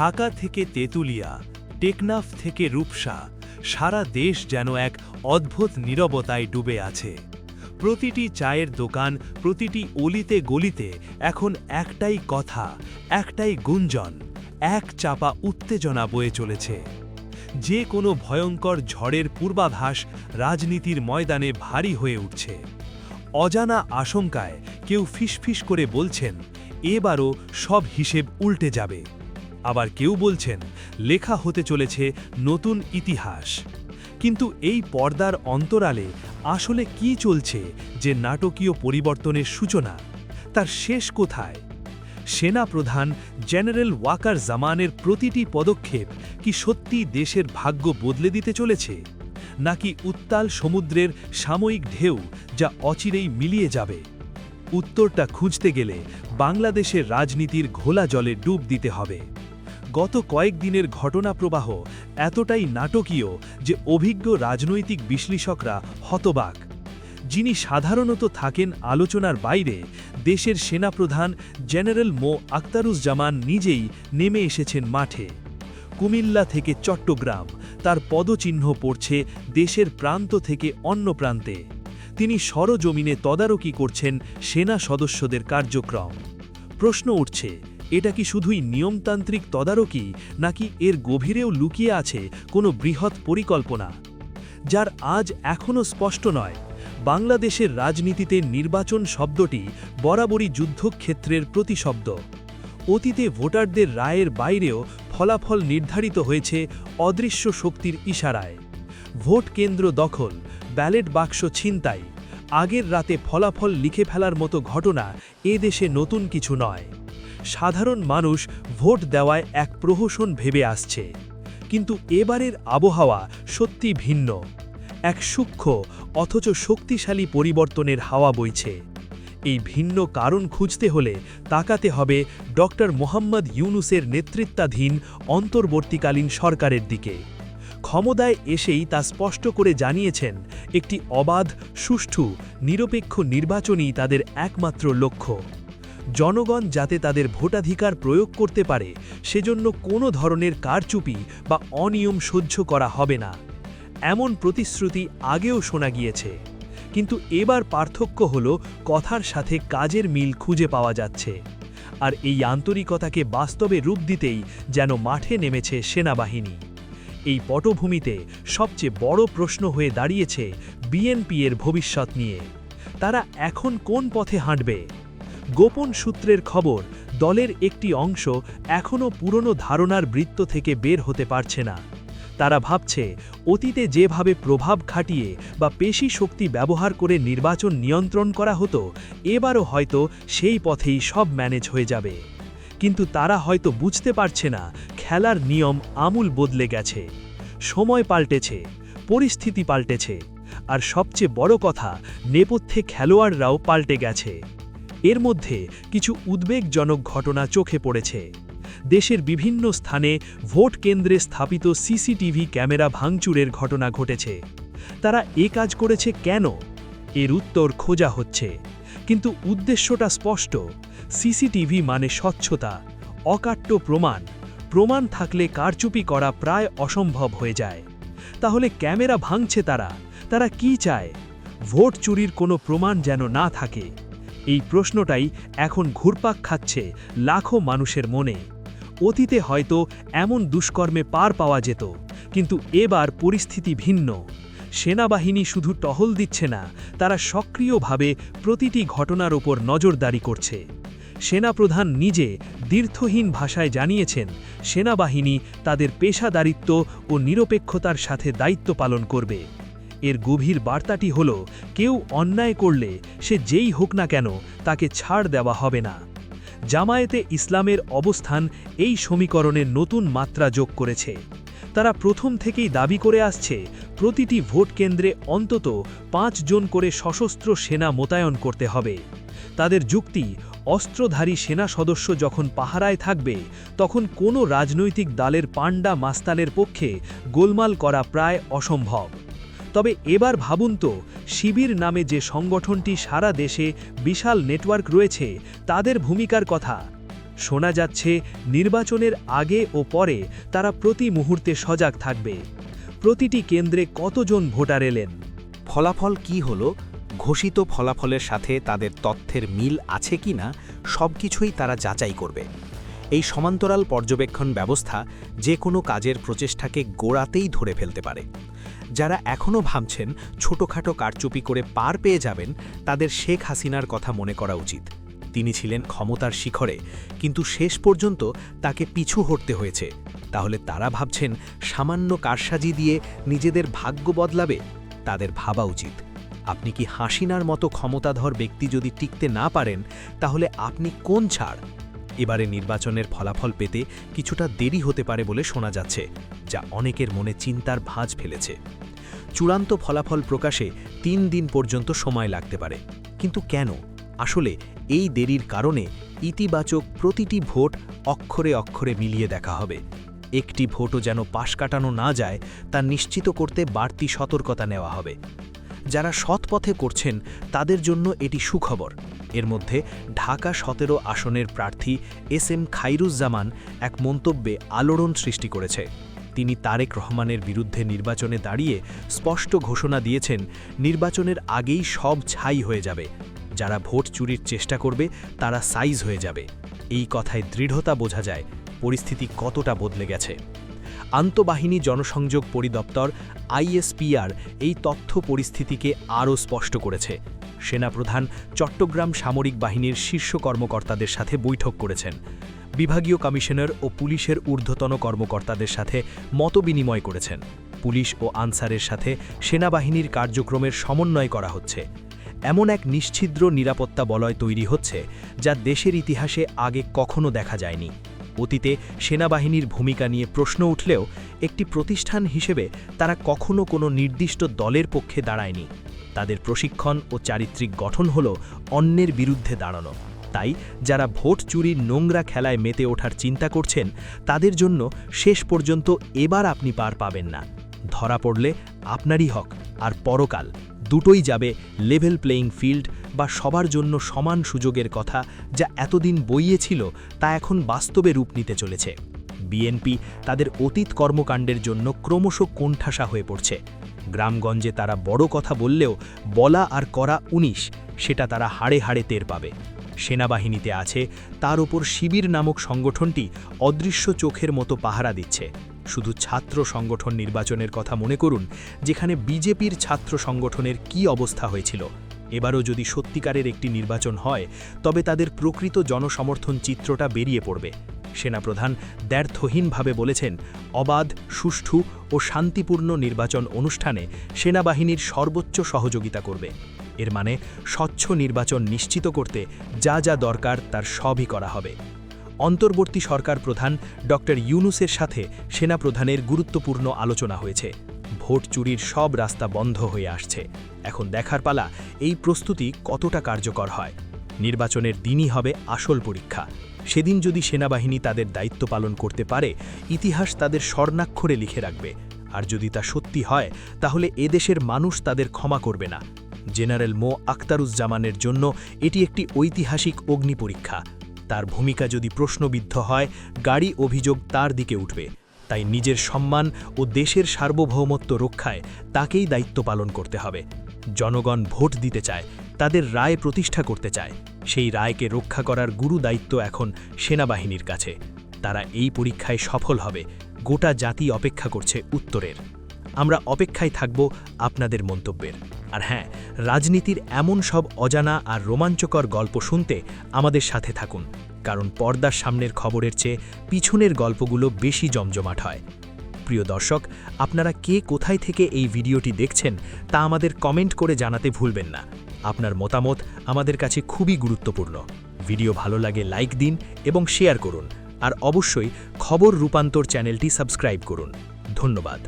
ঢাকা থেকে তেঁতুলিয়া, টেকনাফ থেকে রূপসা, সারা দেশ যেন এক অদ্ভুত নীরবতায় ডুবে আছে। প্রতিটি চায়ের দোকান, প্রতিটি অলিতে গলিতে এখন একটাই কথা, একটাই গুঞ্জন, এক চাপা উত্তেজনা বয়ে চলেছে। যে কোনো ভয়ঙ্কর ঝড়ের পূর্বাভাস রাজনীতির ময়দানে ভারী হয়ে উঠছে। অজানা আশঙ্কায় কেউ ফিসফিস করে বলছেন, এবারও সব হিসেব উল্টে যাবে। আবার কেউ বলছেন, লেখা হতে চলেছে নতুন ইতিহাস। কিন্তু এই পর্দার অন্তরালে আসলে কি চলছে যে নাটকীয় পরিবর্তনের সূচনা, তার শেষ কোথায়? সেনা প্রধান জেনারেল ওয়াকার জামানের প্রতিটি পদক্ষেপ কি সত্যি দেশের ভাগ্য বদলে দিতে চলেছে, নাকি উত্তাল সমুদ্রের সাময়িক ঢেউ যা অচিরেই মিলিয়ে যাবে? উত্তরটা খুঁজতে গেলে বাংলাদেশের রাজনীতির ঘোলা জলে ডুব দিতে হবে। গত কয়েকদিনের ঘটনাপ্রবাহ এতটাই নাটকীয় যে অভিজ্ঞ রাজনৈতিক বিশ্লেষকরা হতবাক। যিনি সাধারণত থাকেন আলোচনার বাইরে, দেশের সেনাপ্রধান জেনারেল মো. আক্তারুজ্জামান নিজেই নেমে এসেছেন মাঠে। কুমিল্লা থেকে চট্টগ্রাম, তার পদচিহ্ন পড়ছে দেশের প্রান্ত থেকে অন্য প্রান্তে। তিনি সরজমিনে তদারকি করছেন সেনা সদস্যদের কার্যক্রম। প্রশ্ন উঠছে এটা কি শুধুই নিয়মতান্ত্রিক তদারকি, নাকি এর গভীরেও লুকিয়ে আছে কোনো বৃহৎ পরিকল্পনা? যার আজ এখনও স্পষ্ট নয়, বাংলাদেশের রাজনীতিতে নির্বাচন শব্দটি বরাবরই যুদ্ধক্ষেত্রের প্রতিশব্দ। অতীতে ভোটারদের রায়ের বাইরেও ফলাফল নির্ধারিত হয়েছে অদৃশ্য শক্তির ইশারায়। ভোট কেন্দ্র দখল, ব্যালেট বাক্স ছিনতাই, আগের রাতে ফলাফল লিখে ফেলার মতো ঘটনা এ দেশে নতুন কিছু নয়। সাধারণ মানুষ ভোট দেওয়ায় এক প্রহসন ভেবে আসছে। কিন্তু এবারের আবহাওয়া সত্যি ভিন্ন। এক সূক্ষ্ম, অথচ শক্তিশালী পরিবর্তনের হাওয়া বইছে। এই ভিন্ন কারণ খুঁজতে হলে তাকাতে হবে ডক্টর মোহাম্মদ ইউনুসের নেতৃত্বাধীন অন্তর্বর্তীকালীন সরকারের দিকে। ক্ষমতায় এসেই তা স্পষ্ট করে জানিয়েছেন একটি অবাধ, সুষ্ঠু, নিরপেক্ষ নির্বাচনই তাদের একমাত্র লক্ষ্য। জনগণ যাতে তাদের ভোটাধিকার প্রয়োগ করতে পারে, সেজন্য কোনো ধরনের কারচুপি বা অনিয়ম সহ্য করা হবে না। এমন প্রতিশ্রুতি আগেও শোনা গিয়েছে। কিন্তু এবার পার্থক্য হল কথার সাথে কাজের মিল খুঁজে পাওয়া যাচ্ছে। আর এই আন্তরিকতাকে বাস্তবে রূপ দিতেই যেন মাঠে নেমেছে সেনাবাহিনী। এই পটভূমিতে সবচেয়ে বড় প্রশ্ন হয়ে দাঁড়িয়েছে বিএনপি এর ভবিষ্যৎ নিয়ে। তারা এখন কোন পথে হাঁটবে? গোপন সূত্রের খবর, দলের একটি অংশ এখনও পুরনো ধারণার বৃত্ত থেকে বের হতে পারছে না। তারা ভাবছে, অতীতে যেভাবে প্রভাব খাটিয়ে বা পেশি শক্তি ব্যবহার করে নির্বাচন নিয়ন্ত্রণ করা হতো, এবারও হয়তো সেই পথেই সব ম্যানেজ হয়ে যাবে। কিন্তু তারা হয়তো বুঝতে পারছে না, খেলার নিয়ম আমূল বদলে গেছে। সময় পাল্টেছে, পরিস্থিতি পাল্টেছে, আর সবচেয়ে বড় কথা, নেপথ্যে খেলোয়াড়রাও পাল্টে গেছে। এর মধ্যে কিছু উদ্বেগজনক ঘটনা চোখে পড়েছে। দেশের বিভিন্ন স্থানে ভোট কেন্দ্রে স্থাপিত সিসিটিভি ক্যামেরা ভাঙচুরের ঘটনা ঘটেছে। তারা এ কাজ করেছে কেন? এর উত্তর খোঁজা হচ্ছে। কিন্তু উদ্দেশ্যটা স্পষ্ট। সিসিটিভি মানে স্বচ্ছতা, অকাট্য প্রমাণ। প্রমাণ থাকলে কারচুপি করা প্রায় অসম্ভব হয়ে যায়। তাহলে ক্যামেরা ভাঙছে তারা? তারা কি চায়? ভোট চুরির কোনো প্রমাণ যেন না থাকে। এই প্রশ্নটাই এখন ঘুরপাক খাচ্ছে লাখো মানুষের মনে। অতীতে হয়তো এমন দুষ্কর্মে পার পাওয়া যেত, কিন্তু এবার পরিস্থিতি ভিন্ন। সেনাবাহিনী শুধু টহল দিচ্ছে না, তারা সক্রিয়ভাবে প্রতিটি ঘটনার ওপর নজরদারি করছে। সেনাপ্রধান নিজে দীর্থহীন ভাষায় জানিয়েছেন, সেনাবাহিনী তাদের পেশাদারিত্ব ও নিরপেক্ষতার সাথে দায়িত্ব পালন করবে। এর গভীর বার্তাটি হল, কেউ অন্যায় করলে সে যেই হোক না কেন তাকে ছাড় দেওয়া হবে না। জামায়াতে ইসলামের অবস্থান এই সমীকরণের নতুন মাত্রা যোগ করেছে। তারা প্রথম থেকেই দাবি করে আসছে, প্রতিটি ভোট কেন্দ্রে অন্তত পাঁচ জন করে সশস্ত্র সেনা মোতায়েন করতে হবে। তাদের যুক্তি, অস্ত্রধারী সেনা সদস্য যখন পাহারায় থাকবে, তখন কোনো রাজনৈতিক দলের পাণ্ডা মাস্তালের পক্ষে গোলমাল করা প্রায় অসম্ভব। তবে এবার ভাবুন তো, শিবির নামে যে সংগঠনটি সারা দেশে বিশাল নেটওয়ার্ক রয়েছে, তাদের ভূমিকার কথা। শোনা যাচ্ছে, নির্বাচনের আগে ও পরে তারা প্রতি মুহূর্তে সজাগ থাকবে। প্রতিটি কেন্দ্রে কতজন ভোটার এলেন? ফলাফল কি হলো? ঘোষিত ফলাফলের সাথে তাদের তথ্যের মিল আছে কিনা সবকিছুই তারা যাচাই করবে। এই সমান্তরাল পর্যবেক্ষণ ব্যবস্থা যে কোনো কাজের প্রচেষ্টাকে গোড়াতেই ধরে ফেলতে পারে। যারা এখনও ভাবছেন ছোটোখাটো কারচুপি করে পার পেয়ে যাবেন, তাদের শেখ হাসিনার কথা মনে করা উচিত। তিনি ছিলেন ক্ষমতার শিখরে, কিন্তু শেষ পর্যন্ত তাকে পিছু হটতে হয়েছে। তাহলে তারা ভাবছেন সামান্য কারসাজি দিয়ে নিজেদের ভাগ্য বদলাবে? তাদের ভাবা উচিত। আপনি কি হাসিনার মতো ক্ষমতাধর ব্যক্তি যদি টিকতে না পারেন, তাহলে আপনি কোন ছাড়? এবারে নির্বাচনের ফলাফল পেতে কিছুটা দেরি হতে পারে বলে শোনা যাচ্ছে, যা অনেকের মনে চিন্তার ভাঁজ ফেলেছে। চূড়ান্ত ফলাফল প্রকাশে তিন দিন পর্যন্ত সময় লাগতে পারে। কিন্তু কেন? আসলে এই দেরির কারণে ইতিবাচক প্রতিটি ভোট অক্ষরে অক্ষরে মিলিয়ে দেখা হবে। একটি ভোটও যেন পাশ কাটানো না যায়, তা নিশ্চিত করতে বাড়তি সতর্কতা নেওয়া হবে। যারা সৎ পথে করছেন, তাদের জন্য এটি সুখবর। এর মধ্যে ঢাকা সতেরো আসনের প্রার্থী এস এম খাইরুজ্জামান এক মন্তব্যে আলোড়ন সৃষ্টি করেছে। তিনি তারেক রহমানের বিরুদ্ধে নির্বাচনে দাঁড়িয়ে স্পষ্ট ঘোষণা দিয়েছেন, নির্বাচনের আগেই সব ছাই হয়ে যাবে। যারা ভোট চুরির চেষ্টা করবে, তারা সাইজ হয়ে যাবে। এই কথায় দৃঢ়তা বোঝা যায়, পরিস্থিতি কতটা বদলে গেছে। আন্তঃবাহিনী জনসংযোগ পরিদপ্তর আইএসপিআর এই তথ্য পরিস্থিতিকে আরও স্পষ্ট করেছে। সেনাপ্রধান চট্টগ্রাম সামরিক বাহিনীর শীর্ষ কর্মকর্তাদের সাথে বৈঠক করেছেন। বিভাগীয় কমিশনার ও পুলিশের ঊর্ধ্বতন কর্মকর্তাদের সাথে মতবিনিময় করেছেন। পুলিশ ও আনসারের সাথে সেনাবাহিনীর কার্যক্রমের সমন্বয় করা হচ্ছে। এমন এক নিশ্ছিদ্র নিরাপত্তা বলয় তৈরি হচ্ছে যা দেশের ইতিহাসে আগে কখনো দেখা যায়নি। অতীতে সেনাবাহিনীর ভূমিকা নিয়ে প্রশ্ন উঠলেও একটি প্রতিষ্ঠান হিসেবে তারা কখনো কোনো নির্দিষ্ট দলের পক্ষে দাঁড়ায়নি। তাদের প্রশিক্ষণ ও চারিত্রিক গঠন হল অন্যের বিরুদ্ধে দাঁড়ানো। তাই যারা ভোট চুরির নোংরা খেলায় মেতে ওঠার চিন্তা করছেন, তাদের জন্য শেষ পর্যন্ত এবার আপনি পার পাবেন না। ধরা পড়লে আপনারই হক, আর পরকাল দুটোই যাবে লেভেল প্লেয়িং ফিল্ড বা সবার জন্য সমান সুযোগের কথা যা এতদিন বইয়েছিল তা এখন বাস্তবে রূপ নিতে চলেছে। বিএনপি তাদের অতীত কর্মকাণ্ডের জন্য ক্রমশ কোণঠাসা হয়ে পড়ছে। গ্রামগঞ্জে তারা বড় কথা বললেও বলা আর করা উনিশ, সেটা তারা হাড়ে হাড়ে টের পাবে। সেনাবাহিনীতে আছে, তার ওপর শিবির নামক সংগঠনটি অদৃশ্য চোখের মতো পাহারা দিচ্ছে। শুধু ছাত্র সংগঠন নির্বাচনের কথা মনে করুন, যেখানে বিজেপির ছাত্র সংগঠনের কি অবস্থা হয়েছিল। এবারও যদি সত্যিকারের একটি নির্বাচন হয়, তবে তাদের প্রকৃত জনসমর্থন চিত্রটা বেরিয়ে পড়বে। সেনাপ্রধান দ্ব্যর্থহীনভাবে বলেছেন, অবাধ, সুষ্ঠু ও শান্তিপূর্ণ নির্বাচন অনুষ্ঠানে সেনাবাহিনীর সর্বোচ্চ সহযোগিতা করবে। এর মানে স্বচ্ছ নির্বাচন নিশ্চিত করতে যা যা দরকার তার সবই করা হবে। অন্তর্বর্তী সরকার প্রধান ড. ইউনুসের সাথে সেনাপ্রধানের গুরুত্বপূর্ণ আলোচনা হয়েছে। ভোট চুরির সব রাস্তা বন্ধ হয়ে আসছে। এখন দেখার পালা, এই প্রস্তুতি কতটা কার্যকর হয়? নির্বাচনের দিনই হবে আসল পরীক্ষা। সেদিন যদি সেনাবাহিনী তাদের দায়িত্ব পালন করতে পারে, ইতিহাস তাদের স্বর্ণাক্ষরে লিখে রাখবে। আর যদি তা সত্যি হয়, তাহলে এদেশের মানুষ তাদের ক্ষমা করবে না। জেনারেল মো. আখতারুজ্জামানের জন্য এটি একটি ঐতিহাসিক অগ্নি পরীক্ষা। তার ভূমিকা যদি প্রশ্নবিদ্ধ হয়, গাড়ি অভিযোগ তার দিকে উঠবে। তাই নিজের সম্মান ও দেশের সার্বভৌমত্ব রক্ষায় তাকেই দায়িত্ব পালন করতে হবে। জনগণ ভোট দিতে চায় তাদের রায় প্রতিষ্ঠা করতে চায়। সেই রায়কে রক্ষা করার গুরু দায়িত্ব এখন সেনাবাহিনীর কাছে। তারা এই পরীক্ষায় সফল হবে। গোটা জাতি অপেক্ষা করছে উত্তরের। আমরা অপেক্ষায় থাকব আপনাদের মন্তব্যের। আর হ্যাঁ রাজনীতির এমন সব অজানা আর রোমাঞ্চকর গল্প শুনতে আমাদের সাথে থাকুন। কারণ পর্দার সামনের খবরের চেয়ে পিছনের গল্পগুলো বেশি জমজমাট হয়। প্রিয় দর্শক, আপনারা কে কোথায় থেকে এই ভিডিওটি দেখছেন তা আমাদের কমেন্ট করে জানাতে ভুলবেন না। আপনার মতামত আমাদের কাছে খুবই গুরুত্বপূর্ণ। ভিডিও ভালো লাগে লাইক দিন এবং শেয়ার করুন। আর অবশ্যই খবর রূপান্তর চ্যানেলটি সাবস্ক্রাইব করুন। ধন্যবাদ।